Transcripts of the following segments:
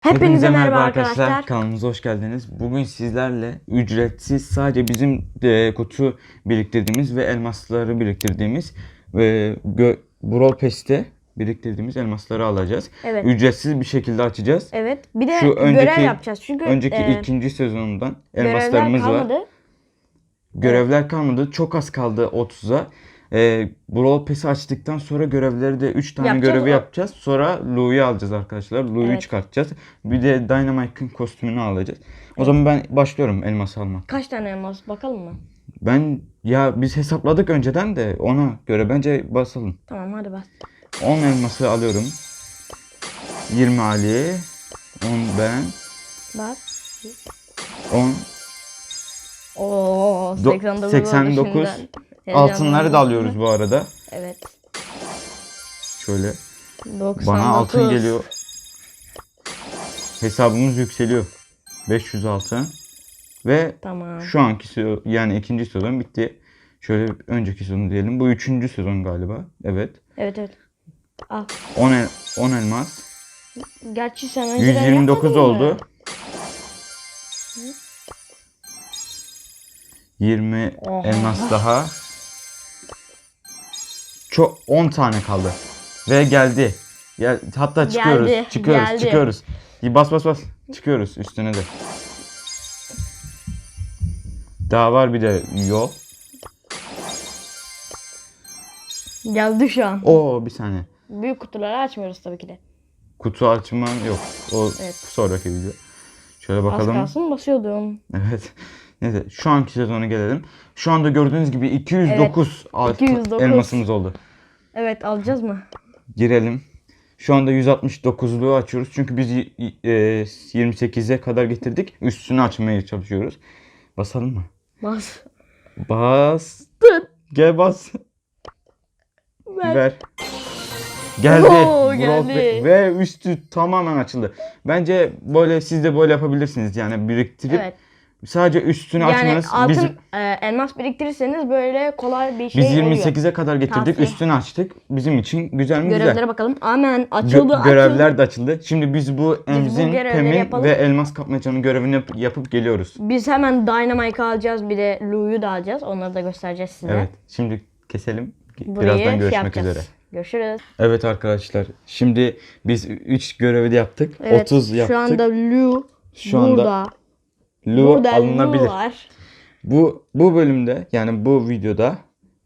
Hepinize merhaba arkadaşlar. Kanalımıza hoş geldiniz. Bugün sizlerle ücretsiz sadece bizim e, kutu biriktirdiğimiz ve elmasları biriktirdiğimiz ve Brawl Pass'te biriktirdiğimiz elmasları alacağız. Evet. Ücretsiz bir şekilde açacağız. Evet. Bir de Şu önceki- görev yapacağız. Çünkü Önceki e, ikinci sezonundan görevler elmaslarımız var. kalmadı. Görevler kalmadı. Çok az kaldı 30'a. Ee, Brawl Pass'i açtıktan sonra görevleri de 3 tane Yapacağız. görevi O- yapacağız. Sonra Lou'yu alacağız arkadaşlar. Lou'yu Evet. çıkartacağız. Bir de Dynamite'ın kostümünü alacağız. O zaman ben başlıyorum elmas almak. Kaç tane elmas bakalım mı? Ben ya biz hesapladık önceden de ona göre bence basalım. Tamam hadi bas. 10 elması alıyorum. 20 Ali, 10 ben, Bas. 10 Oo Do- 89. 89. altınları da alıyoruz bu arada. Evet. Şöyle 99. Bana altın geliyor. Hesabımız yükseliyor. 500 altın. Ve Tamam. şu anki se- yani ikinci sezon bitti. Şöyle önceki sezon diyelim. Bu üçüncü sezon galiba. Evet. Evet evet. Al. 10 el, 10 elmas. Gerçi sen önceden 129 yapmadın mı? oldu. 20 Oha. elmas daha. Çok 10 tane kaldı. Ve geldi. Gel, hatta çıkıyoruz. Geldi, çıkıyoruz, geldi. çıkıyoruz. Bas bas bas. Çıkıyoruz üstüne de. Daha var bir de yol. Geldi şu an. Oo bir saniye. Büyük kutuları açmıyoruz tabii ki de. Kutu açma yok. O Evet. sonraki video. Şöyle Az bakalım. kalsın basıyordum. Evet. Neyse şu anki sezona gelelim. Şu anda gördüğünüz gibi 209 altın 209. elmasımız oldu. Evet alacağız mı? Girelim. Şu anda 169'luğu açıyoruz. Çünkü biz e, 28'e kadar getirdik. Üstünü açmaya çalışıyoruz. Basalım mı? Bas. Bastın. Gel bas. Ver. Ver. Geldi. Oo, geldi. Pass- Ve üstü tamamen açıldı. Bence böyle siz de böyle yapabilirsiniz. Yani biriktirip Evet. Sadece üstünü Yani açmanız. altın Biz, e, elmas biriktirirseniz böyle kolay bir şey biz oluyor. 28'e kadar getirdik. Tavsiye. Üstünü açtık. Bizim için güzel mi? Güzel. Görevlere bakalım. Amen Gö- açıldı görevler açıldı. de açıldı. Şimdi biz bu Emzin, yapalım. ve Elmas Kapmacanın görevini yap- yapıp geliyoruz. Biz hemen Dynamite alacağız bir de Lou'yu da alacağız. Onları da göstereceğiz size. Evet. Şimdi keselim. Burayı Birazdan şey görüşmek yapacağız. üzere. Görüşürüz. Evet arkadaşlar. Şimdi biz 3 görevi de yaptık. Evet, 30 yaptık. Şu anda Lou Şu anda burada. Lu alınabilir. Var. Bu bu bölümde yani bu videoda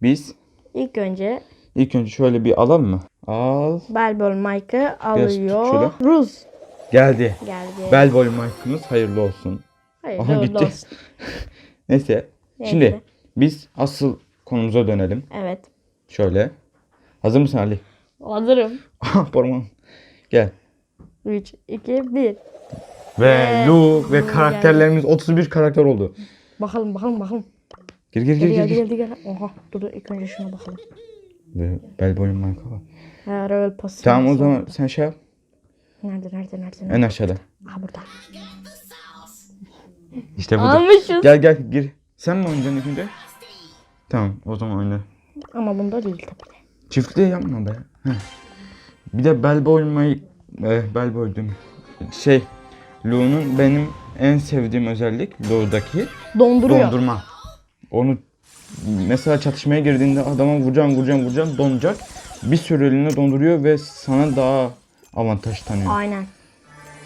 biz İlk önce ilk önce şöyle bir alalım mı? Al. Belbol Mike'ı alıyor. Ruz Geldi. geldi. Bel boy mic'ımız hayırlı olsun. Hayır, Aha, gitti. olsun. Neyse. Neyse. Şimdi biz asıl konumuza dönelim. Evet. Şöyle. Hazır mısın Ali? Hazırım. Parmağım. Gel. 3, 2, 1. Ve Lu ve karakterlerimiz 31 karakter oldu. Bakalım bakalım bakalım. Gir gir gir gir. geldi gir. geldi geldi. Oha dur dur ilk önce şuna bakalım. Ve bel boy mic var. Ha, Royal Pass. Tamam o zaman sen şey yap. Nerede nerede nerede? nerede? En aşağıda. Aha burada. İşte budur. Almışız. Gel gel gir. Sen mi oynayacaksın ilk önce? Tamam o zaman oyna. Ama bunda değil tabii. Çiftli yapma be. Heh. Bir de bel boy mic. Eh, bel boy diyorum. Şey. Lu'nun benim en sevdiğim özellik Lu'daki Donduruyor. dondurma. Onu mesela çatışmaya girdiğinde adama vuracağım vuracağım vuracağım donacak. Bir süreliğine donduruyor ve sana daha avantaj tanıyor. Aynen.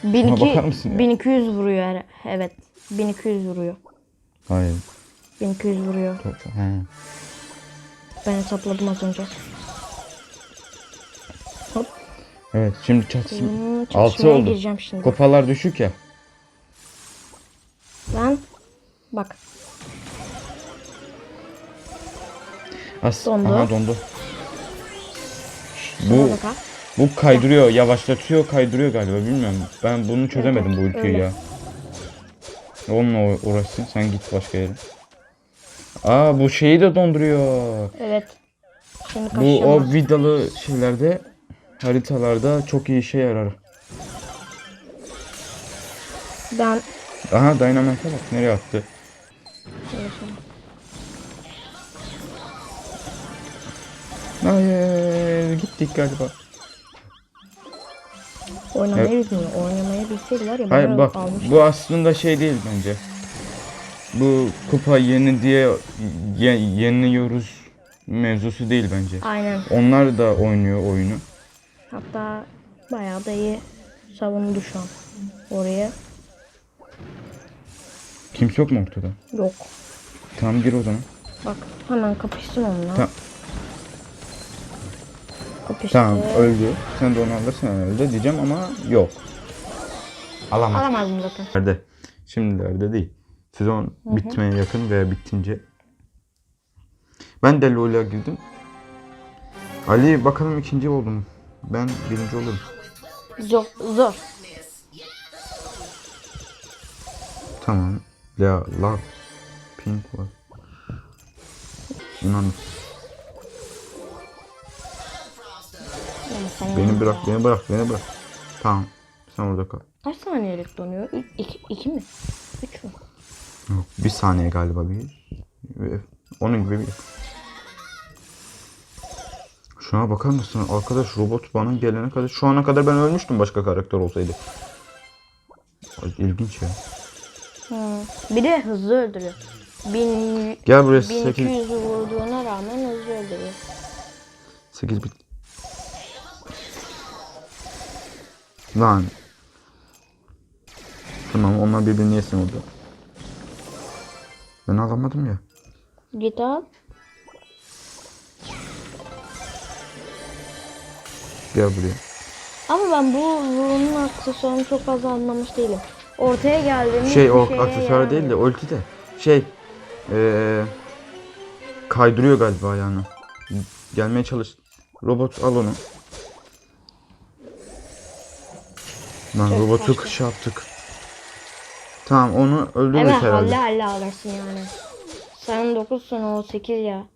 bakar 1200, mısın ya? 1200 vuruyor her- evet. 1200 vuruyor. Hayır. 1200 vuruyor. Çok, he. Ben hesapladım az önce. Hop. Evet şimdi çatışma. Hmm, Altı çatışmaya oldu. gireceğim şimdi. Kupalar düşük ya. Ben bak As Dondu. Aha dondu. Bu bak ha. bu kaydırıyor, yavaşlatıyor, kaydırıyor galiba bilmiyorum. Ben bunu çözemedim bu ülkeyi öyle. ya. Onunla uğra- uğraşsın. Sen git başka yere. Aa bu şeyi de donduruyor. Evet. Şimdi Bu kaçacağım. o vidalı şeylerde haritalarda çok iyi işe yarar. Ben Aha Dynamite'a bak nereye attı. Şöyle. Hayır gittik galiba. Oynamayı bilmiyor. Oynamayı bilseydi var ya Hayır bak almış. bu aslında şey değil bence. Bu kupa yeni diye ye, yeniliyoruz mevzusu değil bence. Aynen. Onlar da oynuyor oyunu. Hatta bayağı da iyi savundu şu an. Oraya Kimse yok mu ortada? yok. Tamam gir o zaman. Bak hemen kapışsın onunla. Tamam. Kapıştı. Tamam öldü. Sen de onu alırsın herhalde diyeceğim ama yok. Alamaz. Alamazdım zaten. Nerede? Şimdilerde değil. Sezon bitmeye yakın veya bitince. Ben de LoL'a girdim. Ali bakalım ikinci oldum. Ben birinci olurum. Zor. Zor. Tamam. Ya la pink var. İnanın. Beni bırak, beni bırak, beni bırak. Tamam. Sen orada kal. Kaç saniyelik donuyor? İ- iki, iki mi? Üç mü? Yok, bir saniye galiba bir. Onun gibi bir. Şuna bakar mısın? Arkadaş robot bana gelene kadar şu ana kadar ben ölmüştüm başka karakter olsaydı. Ay, İlginç ya. Hı. Bir de hızlı öldürüyor. Bin, Gel buraya 8 1200 vurduğuna rağmen hızlı öldürüyor. 8 bit. Lan. Tamam onlar birbirini yesin orada. Ben alamadım ya. Git al. Gel buraya. Ama ben bu bunun aksesuarını çok fazla anlamış değilim. Ortaya geldiğimiz Şey o aksesuar değil de ulti de şey eee kaydırıyor galiba ayağını. Gelmeye çalış. Robot al onu. Lan Çok robotu saçma. şey yaptık. Tamam onu öldürürüz Hemen herhalde. halle halle alırsın yani. Sen 9'sun o 8 ya.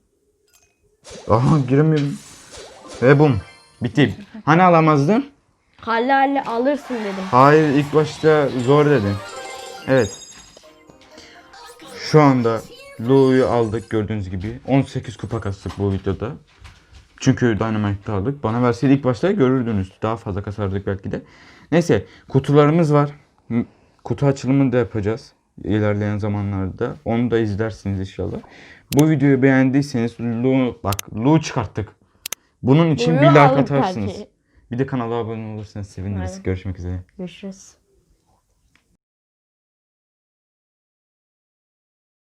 Aha giremiyorum. Ve bum. Bitti. Hani alamazdın? Halle halle alırsın dedim. Hayır ilk başta zor dedin. Evet. Şu anda Lu'yu aldık gördüğünüz gibi. 18 kupa kastık bu videoda. Çünkü Dynamite'da aldık. Bana verseydi ilk başta görürdünüz. Daha fazla kasardık belki de. Neyse kutularımız var. Kutu açılımını da yapacağız. ilerleyen zamanlarda. Onu da izlersiniz inşallah. Bu videoyu beğendiyseniz Lu, bak Lu çıkarttık. Bunun için Lu'yu bir like atarsınız. belki. Bir de kanala abone olursanız seviniriz. Aynen. Görüşmek üzere. Görüşürüz.